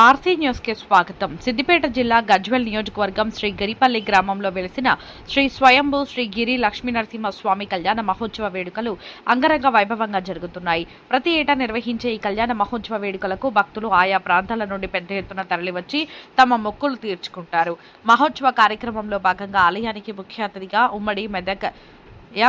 RC న్యూస్కి స్వాగతం. సిద్దిపేట జిల్లా గజ్వెల్ నియోజకవర్గం శ్రీ గిరిపల్లి గ్రామంలో వెలిసిన శ్రీ స్వయంభూ శ్రీ గిరి లక్ష్మీ నరసింహస్వామి కళ్యాణ మహోత్సవ వేడుకలు అంగరంగ వైభవంగా జరుగుతున్నాయి. ప్రతి ఏటా నిర్వహించే ఈ కళ్యాణ మహోత్సవ వేడుకలకు భక్తులు ఆయా ప్రాంతాల నుండి పెద్ద ఎత్తున తరలివచ్చి తమ మొక్కులు తీర్చుకుంటారు. మహోత్సవ కార్యక్రమంలో భాగంగా ఆలయానికి ముఖ్య అతిథిగా ఉమ్మడి మెదక్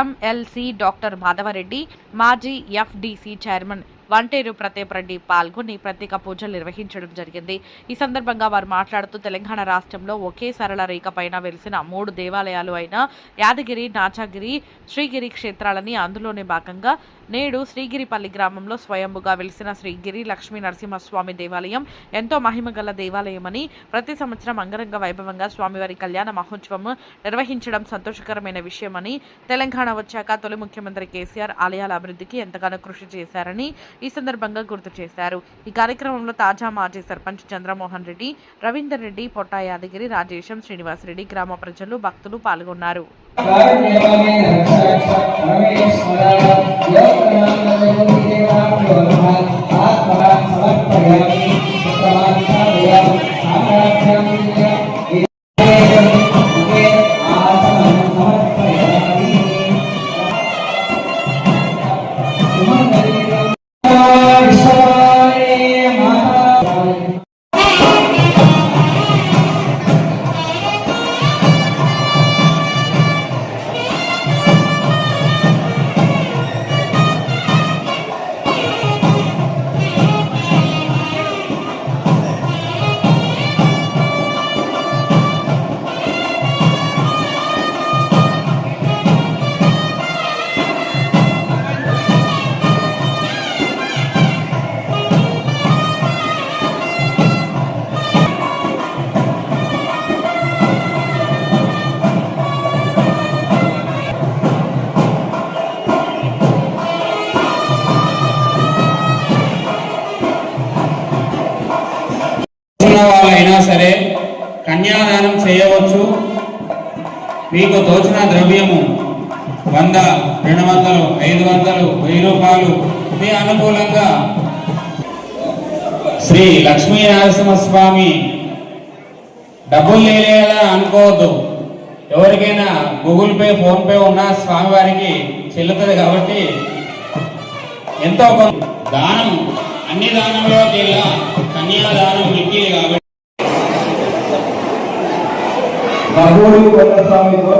ఎంఎల్సి డాక్టర్ మాధవరెడ్డి మాజీ ఎఫ్డిసి చైర్మన్ వంటేరు ప్రతాప్ రెడ్డి పాల్గొని ప్రత్యేక పూజలు నిర్వహించడం జరిగింది. ఈ సందర్భంగా వారు మాట్లాడుతూ తెలంగాణ రాష్ట్రంలో ఒకే సరళ రేఖ పైన వెలిసిన మూడు దేవాలయాలు అయిన యాదగిరి నాచాగిరి శ్రీగిరి క్షేత్రాలని అందులోనే భాగంగా నేడు శ్రీగిరిపల్లి గ్రామంలో స్వయంభుగా వెలిసిన శ్రీగిరి లక్ష్మీ నరసింహస్వామి దేవాలయం ఎంతో మహిమగల దేవాలయమని ప్రతి సంవత్సరం అంగరంగ వైభవంగా స్వామివారి కళ్యాణ మహోత్సవం నిర్వహించడం సంతోషకరమైన విషయమని తెలంగాణ వచ్చాక తొలి ముఖ్యమంత్రి కేసీఆర్ ఆలయాల అభివృద్ధికి ఎంతగానో కృషి చేశారని ఈ సందర్భంగా గుర్తు చేశారు. ఈ కార్యక్రమంలో తాజా మాజీ సర్పంచ్ చంద్రమోహన్ రెడ్డి రవీందర్ రెడ్డి పొట్టా యాదగిరి రాజేశం శ్రీనివాసరెడ్డి గ్రామ ప్రజలు భక్తులు పాల్గొన్నారు. ఉన్న మీకు తోచిన ద్రవ్యము వంద రెండు వందలు ఐదు వందలు వెయ్యి రూపాయలు మీ అనుకూలంగా. శ్రీ లక్ష్మీ నరసింహస్వామి డబ్బులు లేలేదా అనుకోవద్దు. ఎవరికైనా గూగుల్ పే ఫోన్ పే ఉన్న స్వామివారికి చెల్లుతుంది కాబట్టి ఎంతో కొంత దానం అన్ని దానంలోకి కన్యాదానం మిక్కిలి కాబట్టి బహుళ కొండస్వామితో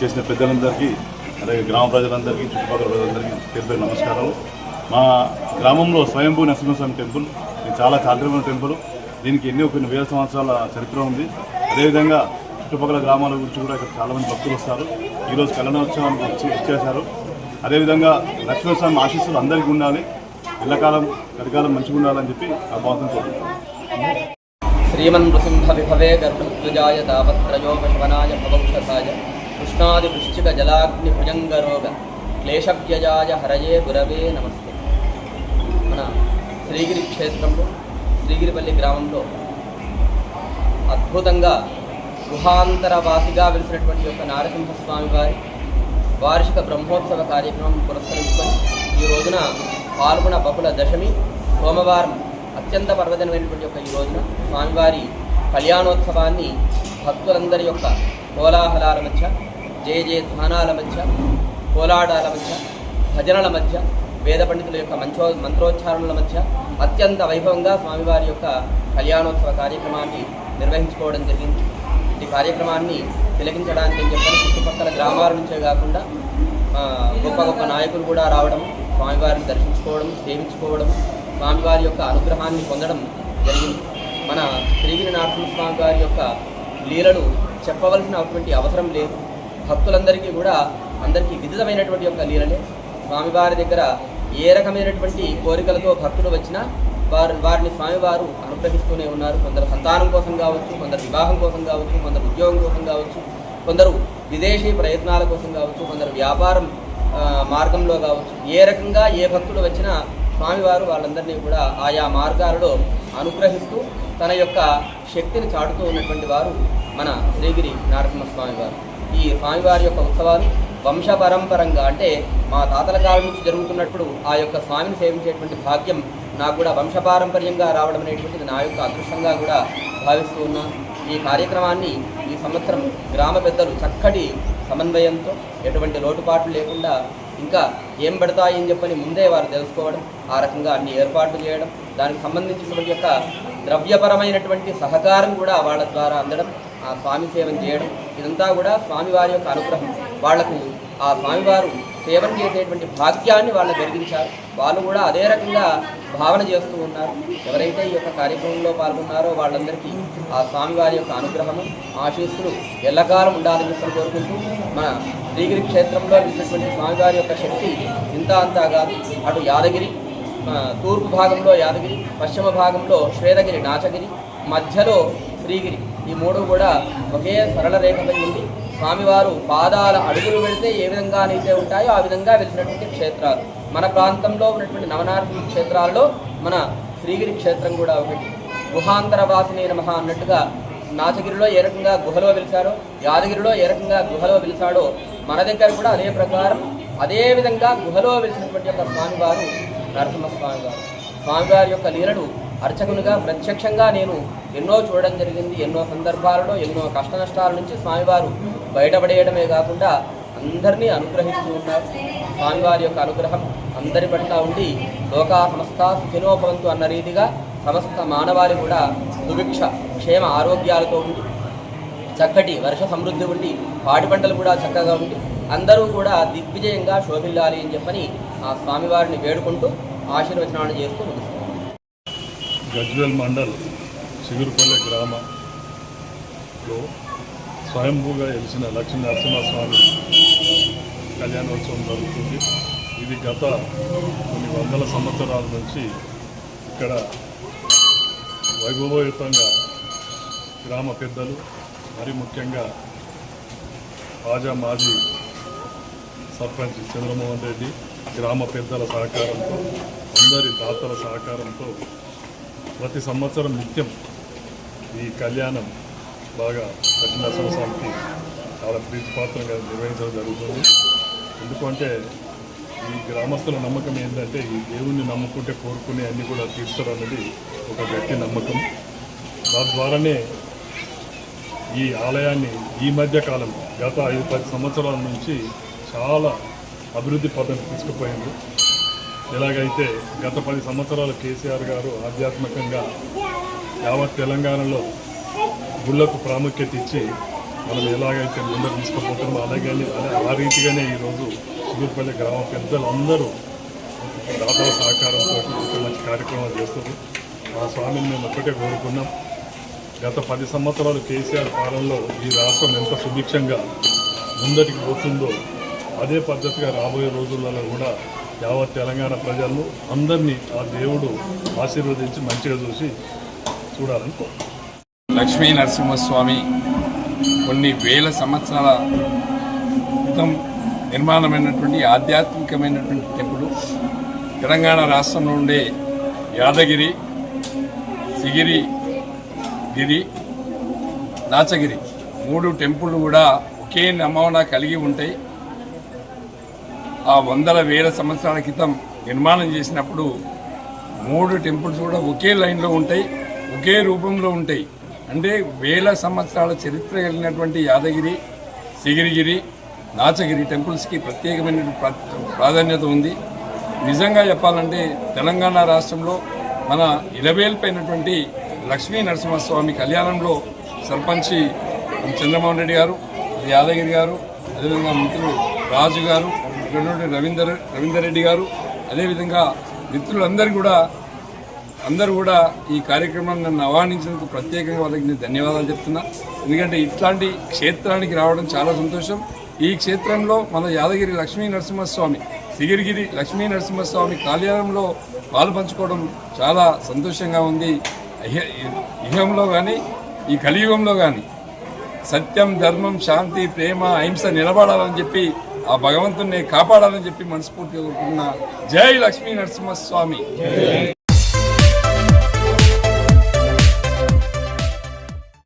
చేసిన పెద్దలందరికీ అలాగే గ్రామ ప్రజలందరికీ చుట్టుపక్కల ప్రజలందరికీ పేరు నమస్కారాలు. నమస్కారం మా గ్రామంలో స్వయంభూ నరసింహస్వామి టెంపుల్ ఇది చాలా చారిత్రమైన టెంపుల్. దీనికి ఎన్నో కొన్ని వేల సంవత్సరాల చరిత్ర ఉంది. అదేవిధంగా చుట్టుపక్కల గ్రామాల గురించి కూడా ఇక్కడ చాలామంది భక్తులు వస్తారు. ఈరోజు కళ్యాణోత్సవానికి వచ్చి వచ్చేశారు. అదేవిధంగా లక్ష్మీస్వామి ఆశీస్సులు అందరికీ ఉండాలి. ఎల్లకాలం కలికాలం మంచిగా ఉండాలని చెప్పి ఆ భావంతో కోరుకుంటున్నాను. శ్రీమన్నృసింహ విభవే గరుడధ్వజాయ తావత్రయోపశవనాయ భవంశసాయ కృష్ణాదివృశ్చిక జలాగ్ని భుజంగరోగ క్లేశవ్యజాయ హరయే గురవే నమస్తే. మన శ్రీగిరి క్షేత్రంలో శ్రీగిరిపల్లి గ్రామంలో అద్భుతంగా గుహాంతరవాసిగా వెలిసినటువంటి యొక్క నారసింహస్వామి వారి వార్షిక బ్రహ్మోత్సవ కార్యక్రమం పురస్కరించుకొని ఈ రోజున పాల్గొన బహుళ దశమి సోమవారం అత్యంత పర్వదినమైనటువంటి యొక్క ఈ రోజున స్వామివారి కళ్యాణోత్సవాన్ని భక్తులందరి యొక్క కోలాహలాల మధ్య జయ జయ ధ్వానాల మధ్య కోలాటాల మధ్య భజనల మధ్య వేద పండితుల యొక్క మంచో మంత్రోచ్చారణల మధ్య అత్యంత వైభవంగా స్వామివారి యొక్క కళ్యాణోత్సవ కార్యక్రమాన్ని నిర్వహించుకోవడం జరిగింది. ఈ కార్యక్రమాన్ని తిలకించడానికి అని చెప్పని. చుట్టుపక్కల గ్రామాల నుంచే కాకుండా గొప్ప గొప్ప నాయకులు కూడా రావడం స్వామివారిని దర్శించుకోవడం సేవించుకోవడం స్వామివారి యొక్క అనుగ్రహాన్ని పొందడం జరిగింది. మన శ్రీగిరి నరసింహస్వామి వారి యొక్క లీలలు చెప్పవలసినటువంటి అవసరం లేదు. భక్తులందరికీ కూడా అందరికీ విదితమైనటువంటి యొక్క లీలలే స్వామివారి దగ్గర ఏ రకమైనటువంటి కోరికలతో భక్తులు వచ్చినా వారు వారిని స్వామివారు అనుగ్రహిస్తూనే ఉన్నారు. కొందరు సంతానం కోసం కావచ్చు కొందరు వివాహం కోసం కావచ్చు కొందరు ఉద్యోగం కోసం కావచ్చు కొందరు విదేశీ ప్రయత్నాల కోసం కావచ్చు కొందరు వ్యాపారం మార్గంలో కావచ్చు ఏ రకంగా ఏ భక్తులు వచ్చినా స్వామివారు వాళ్ళందరినీ కూడా ఆయా మార్గాలలో అనుగ్రహిస్తూ తన యొక్క శక్తిని చాటుతూ ఉన్నటువంటి వారు మన శ్రీగిరి నారసింహస్వామి వారు. ఈ స్వామివారి యొక్క ఉత్సవాలు వంశపరంపరంగా అంటే మా తాతల కాలం నుంచి జరుగుతున్నప్పుడు ఆ యొక్క స్వామిని సేవించేటువంటి భాగ్యం నాకు కూడా వంశపారంపర్యంగా రావడం అనేటువంటిది నా యొక్క అదృష్టంగా కూడా భావిస్తూ ఉన్నాను ఈ కార్యక్రమాన్ని ఈ సంవత్సరం గ్రామ పెద్దలు చక్కటి సమన్వయంతో ఎటువంటి లోటుపాట్లు లేకుండా ఇంకా ఏం పెడతాయని చెప్పని ముందే వారు తెలుసుకోవడం ఆ రకంగా అన్ని ఏర్పాట్లు చేయడం దానికి సంబంధించినటువంటి యొక్క ద్రవ్యపరమైనటువంటి సహకారం కూడా వాళ్ళ ద్వారా అందడం ఆ స్వామి సేవను చేయడం ఇదంతా కూడా స్వామివారి యొక్క అనుగ్రహం. వాళ్ళకు ఆ స్వామివారు సేవన చేసేటువంటి భాగ్యాన్ని వాళ్ళు జరిగించారు వాళ్ళు కూడా అదే రకంగా భావన చేస్తూ ఉన్నారు. ఎవరైతే ఈ యొక్క కార్యక్రమంలో పాల్గొన్నారో వాళ్ళందరికీ ఆ స్వామివారి యొక్క అనుగ్రహము ఆశీస్సులు ఎల్లకాలం ఉండాలని చెప్పి కోరుకుంటూ మన శ్రీగిరి క్షేత్రంలో ఇచ్చినటువంటి స్వామివారి యొక్క శక్తి ఇంత అంతా కాదు అటు యాదగిరి తూర్పు భాగంలో యాదగిరి పశ్చిమ భాగంలో శ్వేదగిరి నాచగిరి మధ్యలో శ్రీగిరి. ఈ మూడు కూడా ఒకే సరళ రేఖపై ఉంది స్వామివారు పాదాల అడుగులు వెళితే ఏ విధంగా అయితే ఉంటాయో ఆ విధంగా వెళ్తున్నటువంటి క్షేత్రాలు. మన ప్రాంతంలో ఉన్నటువంటి నవనార్మ క్షేత్రాల్లో మన శ్రీగిరి క్షేత్రం కూడా ఒకటి. గుహాంతర వాసిని నమః అన్నట్టుగా నాచగిరిలో ఏ రకంగా గుహలో వెలిసాడో యాదగిరిలో ఏ రకంగా గుహలో వెలిసాడో మన దగ్గర కూడా అదే ప్రకారం అదే విధంగా గుహలో వెలిసినటువంటి యొక్క స్వామివారు నరసింహస్వామి గారు స్వామివారి యొక్క లీలలు అర్చకునిగా ప్రత్యక్షంగా నేను ఎన్నో చూడడం జరిగింది ఎన్నో సందర్భాలలో ఎన్నో కష్ట నష్టాల నుంచి స్వామివారు బయటపడేయడమే కాకుండా అందరినీ అనుగ్రహిస్తూ ఉన్నారు. స్వామివారి యొక్క అనుగ్రహం అందరి పట్ల ఉండి లోకా సమస్త సుఖినోభవంతు అన్న రీతిగా సమస్త మానవాళి కూడా సుభిక్ష క్షేమ ఆరోగ్యాలతో ఉండి చక్కటి వర్ష సమృద్ధి ఉండి పాడి పంటలు కూడా చక్కగా ఉండి అందరూ కూడా దిగ్విజయంగా శోభిల్లాలి అని చెప్పని ఆ స్వామివారిని వేడుకుంటూ ఆశీర్వచనాలు చేస్తూ ముగిస్తున్నాం. గజ్వేల్ మండల్ చిగురుపల్లె గ్రామంలో స్వయంభూగా వెలిసిన లక్ష్మీ నరసింహస్వామి కళ్యాణోత్సవం జరుగుతుంది. ఇది గత కొన్ని వందల సంవత్సరాల నుంచి ఇక్కడ వైభవయుతంగా గ్రామ పెద్దలు మరి ముఖ్యంగా రాజా మాజీ సర్పంచ్ చంద్రమోహన్ రెడ్డి గ్రామ పెద్దల సహకారంతో అందరి దాతల సహకారంతో ప్రతి సంవత్సరం నిత్యం ఈ కళ్యాణం బాగా దక్షిణాశ్వసానికి చాలా ప్రీతిపాత్రంగా నిర్వహించడం జరుగుతుంది. ఎందుకంటే ఈ గ్రామస్తుల నమ్మకం ఏంటంటే ఈ దేవుణ్ణి నమ్ముకుంటే కోరుకునే అన్ని కూడా తీర్చడం అనేది ఒక గట్టి నమ్మకం. తద్వారానే ఈ ఆలయాన్ని ఈ మధ్య కాలం గత ఐదు పది సంవత్సరాల నుంచి చాలా అభివృద్ధి పథం తీసుకుపోయింది. ఎలాగైతే గత పది సంవత్సరాలు కేసీఆర్ గారు ఆధ్యాత్మికంగా యావత్ తెలంగాణలో గుళ్ళకు ప్రాముఖ్యత ఇచ్చి మనం ఎలాగైతే ముందరు తీసుకుపోతున్నామో అలాగే అలా ఆ రీతిగానే ఈరోజు సుదూర్పల్లి గ్రామ పెద్దలు అందరూ దాతల సహకారంతో ఒక మంచి కార్యక్రమాలు చేస్తారు ఆ స్వామిని మేము ఒక్కటే కోరుకున్నాం. గత పది సంవత్సరాలు కేసీఆర్ పాలనలో ఈ రాష్ట్రం ఎంత సుభిక్షంగా ముందటికి పోతుందో అదే పద్ధతిగా రాబోయే రోజులలో కూడా యావత్ తెలంగాణ ప్రజలను అందరినీ ఆ దేవుడు ఆశీర్వదించి మంచిగా చూసి చూడాలని లక్ష్మీ నరసింహస్వామి కొన్ని వేల సంవత్సరాల క్రితం నిర్మాణమైనటువంటి ఆధ్యాత్మికమైనటువంటి టెంపుల్. తెలంగాణ రాష్ట్రంలో ఉండే యాదగిరి సిగిరి గిరి నాచగిరి మూడు టెంపుల్ కూడా ఒకే నమూనా కలిగి ఉంటాయి. ఆ వందల వేల సంవత్సరాల క్రితం నిర్మాణం చేసినప్పుడు మూడు టెంపుల్స్ కూడా ఒకే లైన్లో ఉంటాయి. ఒకే రూపంలో ఉంటాయి. అంటే వేల సంవత్సరాల చరిత్ర కలిగినటువంటి యాదగిరి సిగిరిగిరి నాచగిరి టెంపుల్స్కి ప్రత్యేకమైన ప్రాధాన్యత ఉంది. నిజంగా చెప్పాలంటే తెలంగాణ రాష్ట్రంలో మన ఇలవేల్పైనటువంటి లక్ష్మీ నరసింహస్వామి కళ్యాణంలో సర్పంచి చంద్రమోహన్ రెడ్డి గారు యాదగిరి గారు అదేవిధంగా మిత్రులు రాజు గారు రవీందర్ రవీందర్ రెడ్డి గారు అదేవిధంగా మిత్రులందరూ కూడా అందరూ కూడా ఈ కార్యక్రమాన్ని నన్ను ఆహ్వానించినందుకు ప్రత్యేకంగా వాళ్ళకి నేను ధన్యవాదాలు చెప్తున్నా. ఎందుకంటే ఇట్లాంటి క్షేత్రానికి రావడం చాలా సంతోషం. ఈ క్షేత్రంలో మన యాదగిరి లక్ష్మీ నరసింహస్వామి సిగిరిగిరి లక్ష్మీ నరసింహస్వామి కళ్యాణంలో పాలు పంచుకోవడం చాలా సంతోషంగా ఉంది. ఇహంలో కానీ ఈ కలియుగంలో కానీ సత్యం ధర్మం శాంతి ప్రేమ అహింస నిలబడాలని చెప్పి ఆ భగవంతుని కాపాడాలని చెప్పి మనస్ఫూర్తిగా కోరుకున్న జై లక్ష్మీ నరసింహస్వామి.